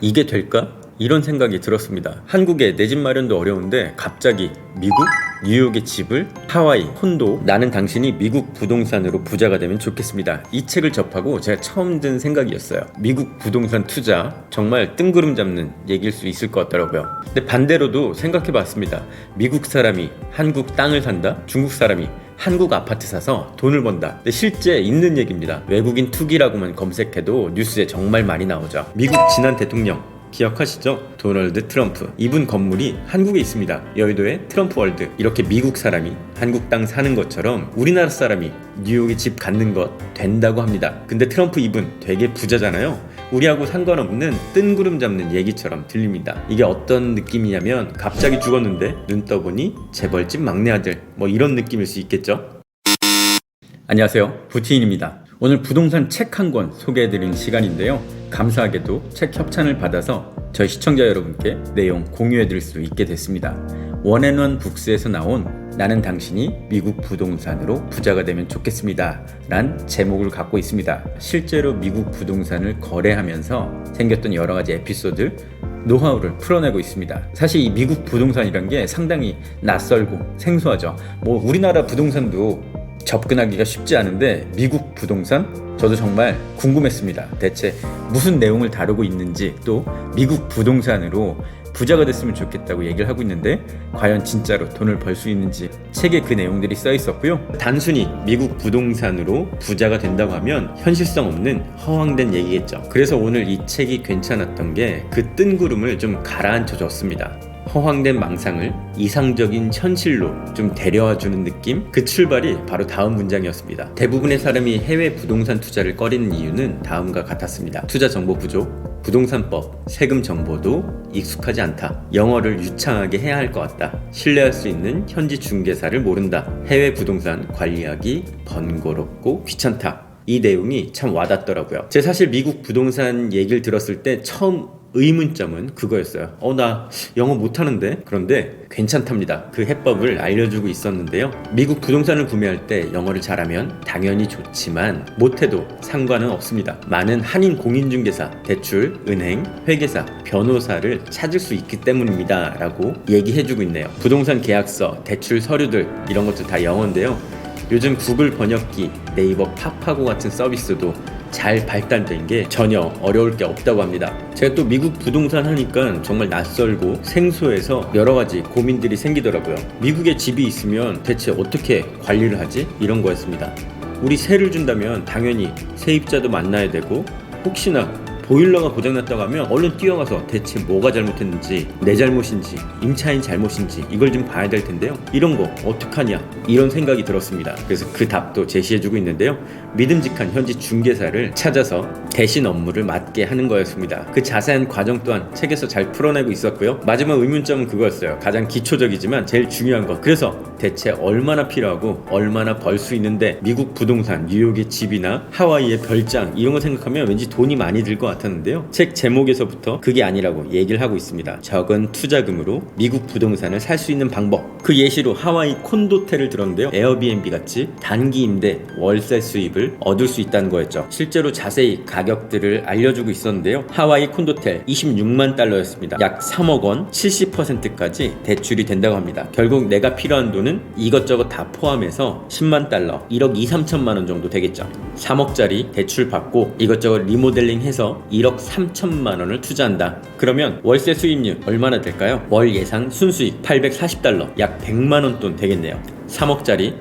이게 될까? 이런 생각이 들었습니다. 한국에 내 집 마련도 어려운데 갑자기 미국? 뉴욕의 집을 하와이, 콘도 나는 당신이 미국 부동산으로 부자가 되면 좋겠습니다. 이 책을 접하고 제가 처음 든 생각이었어요. 미국 부동산 투자 정말 뜬구름 잡는 얘기일 수 있을 것 같더라고요. 근데 반대로도 생각해 봤습니다. 미국 사람이 한국 땅을 산다? 중국 사람이 한국 아파트 사서 돈을 번다. 근데 실제 있는 얘기입니다. 외국인 투기라고만 검색해도 뉴스에 정말 많이 나오죠. 미국 지난 대통령 기억하시죠? 도널드 트럼프. 이분 건물이 한국에 있습니다. 여의도의 트럼프 월드. 이렇게 미국 사람이 한국 땅 사는 것처럼 우리나라 사람이 뉴욕에 집 갖는 것 된다고 합니다. 근데 트럼프 이분 되게 부자잖아요. 우리하고 상관없는 뜬구름 잡는 얘기처럼 들립니다. 이게 어떤 느낌이냐면 갑자기 죽었는데 눈 떠보니 재벌집 막내 아들 뭐 이런 느낌일 수 있겠죠? 안녕하세요. 부티인입니다. 오늘 부동산 책 한 권 소개해드리는 시간인데요. 감사하게도 책 협찬을 받아서 저희 시청자 여러분께 내용 공유해드릴 수 있게 됐습니다. 원앤원 북스에서 나온 나는 당신이 미국 부동산으로 부자가 되면 좋겠습니다. 란 제목을 갖고 있습니다. 실제로 미국 부동산을 거래하면서 생겼던 여러 가지 에피소드, 노하우를 풀어내고 있습니다. 사실 이 미국 부동산이란 게 상당히 낯설고 생소하죠. 뭐 우리나라 부동산도 접근하기가 쉽지 않은데 미국 부동산 저도 정말 궁금했습니다. 대체 무슨 내용을 다루고 있는지 또 미국 부동산으로 부자가 됐으면 좋겠다고 얘기를 하고 있는데 과연 진짜로 돈을 벌 수 있는지 책에 그 내용들이 써 있었고요. 단순히 미국 부동산으로 부자가 된다고 하면 현실성 없는 허황된 얘기겠죠. 그래서 오늘 이 책이 괜찮았던 게 그 뜬구름을 좀 가라앉혀 줬습니다. 허황된 망상을 이상적인 현실로 좀 데려와 주는 느낌? 그 출발이 바로 다음 문장이었습니다. 대부분의 사람이 해외 부동산 투자를 꺼리는 이유는 다음과 같았습니다. 투자 정보 부족, 부동산법, 세금 정보도 익숙하지 않다. 영어를 유창하게 해야 할 것 같다. 신뢰할 수 있는 현지 중개사를 모른다. 해외 부동산 관리하기 번거롭고 귀찮다. 이 내용이 참 와닿더라고요. 제 사실 미국 부동산 얘기를 들었을 때 처음 의문점은 그거였어요. 어, 나 영어 못하는데? 그런데 괜찮답니다. 그 해법을 알려주고 있었는데요. 미국 부동산을 구매할 때 영어를 잘하면 당연히 좋지만 못해도 상관은 없습니다. 많은 한인 공인중개사, 대출, 은행, 회계사, 변호사를 찾을 수 있기 때문입니다. 라고 얘기해주고 있네요. 부동산 계약서, 대출 서류들, 이런 것도 다 영어인데요. 요즘 구글 번역기, 네이버 팝하고 같은 서비스도 잘 발달된 게 전혀 어려울 게 없다고 합니다. 제가 또 미국 부동산 하니까 정말 낯설고 생소해서 여러 가지 고민들이 생기더라고요. 미국에 집이 있으면 대체 어떻게 관리를 하지? 이런 거였습니다. 우리 세를 준다면 당연히 세입자도 만나야 되고 혹시나 보일러가 고장났다고 하면 얼른 뛰어가서 대체 뭐가 잘못했는지 내 잘못인지 임차인 잘못인지 이걸 좀 봐야 될 텐데요. 이런 거 어떡하냐? 이런 생각이 들었습니다. 그래서 그 답도 제시해주고 있는데요. 믿음직한 현지 중개사를 찾아서 대신 업무를 맡게 하는 거였습니다. 그 자세한 과정 또한 책에서 잘 풀어내고 있었고요. 마지막 의문점은 그거였어요. 가장 기초적이지만 제일 중요한 거 그래서 대체 얼마나 필요하고 얼마나 벌 수 있는데 미국 부동산 뉴욕의 집이나 하와이의 별장 이런 거 생각하면 왠지 돈이 많이 들 것 같 았는데요. 책 제목에서부터 그게 아니라고 얘기를 하고 있습니다. 적은 투자금으로 미국 부동산을 살 수 있는 방법. 그 예시로 하와이 콘도텔을 들었는데요. 에어비앤비 같이 단기 임대 월세 수입을 얻을 수 있다는 거였죠. 실제로 자세히 가격들을 알려주고 있었는데요. 하와이 콘도텔 26만 달러였습니다. 약 3억 원 70%까지 대출이 된다고 합니다. 결국 내가 필요한 돈은 이것저것 다 포함해서 10만 달러 1억 2, 3천만 원 정도 되겠죠. 3억짜리 대출 받고 이것저것 리모델링 해서 1억 3천만 원을 투자한다 그러면 월세 수입률 얼마나 될까요? 월 예상 순수익 840달러 약 100만 원 돈 되겠네요 3억짜리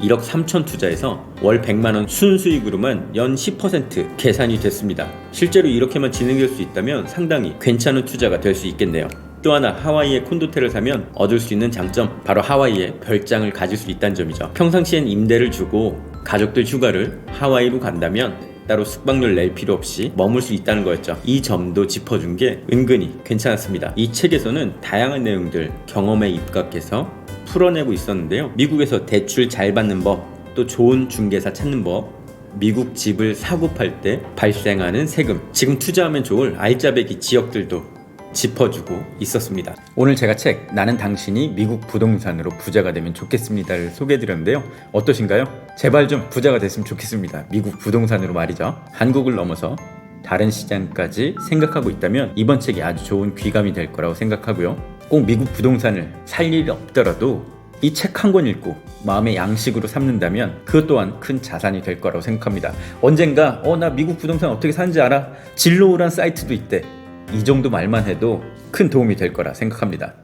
1억 3천 투자해서 월 100만 원 순수익으로만 연 10% 계산이 됐습니다. 실제로 이렇게만 진행될 수 있다면 상당히 괜찮은 투자가 될 수 있겠네요. 또 하나 하와이에 콘도텔을 사면 얻을 수 있는 장점 바로 하와이에 별장을 가질 수 있다는 점이죠. 평상시엔 임대를 주고 가족들 휴가를 하와이로 간다면 따로 숙박료를 낼 필요 없이 머물 수 있다는 거였죠. 이 점도 짚어준 게 은근히 괜찮았습니다. 이 책에서는 다양한 내용들 경험에 입각해서 풀어내고 있었는데요. 미국에서 대출 잘 받는 법, 또 좋은 중개사 찾는 법, 미국 집을 사고 팔 때 발생하는 세금, 지금 투자하면 좋을 알짜배기 지역들도 짚어주고 있었습니다. 오늘 제가 책 나는 당신이 미국 부동산으로 부자가 되면 좋겠습니다를 소개해드렸는데요. 어떠신가요? 제발 좀 부자가 됐으면 좋겠습니다. 미국 부동산으로 말이죠. 한국을 넘어서 다른 시장까지 생각하고 있다면 이번 책이 아주 좋은 귀감이 될 거라고 생각하고요. 꼭 미국 부동산을 살 일이 없더라도 이 책 한 권 읽고 마음의 양식으로 삼는다면 그것 또한 큰 자산이 될 거라고 생각합니다. 언젠가 어 나 미국 부동산 어떻게 사는지 알아? 진로우란 사이트도 있대. 이 정도 말만 해도 큰 도움이 될 거라 생각합니다.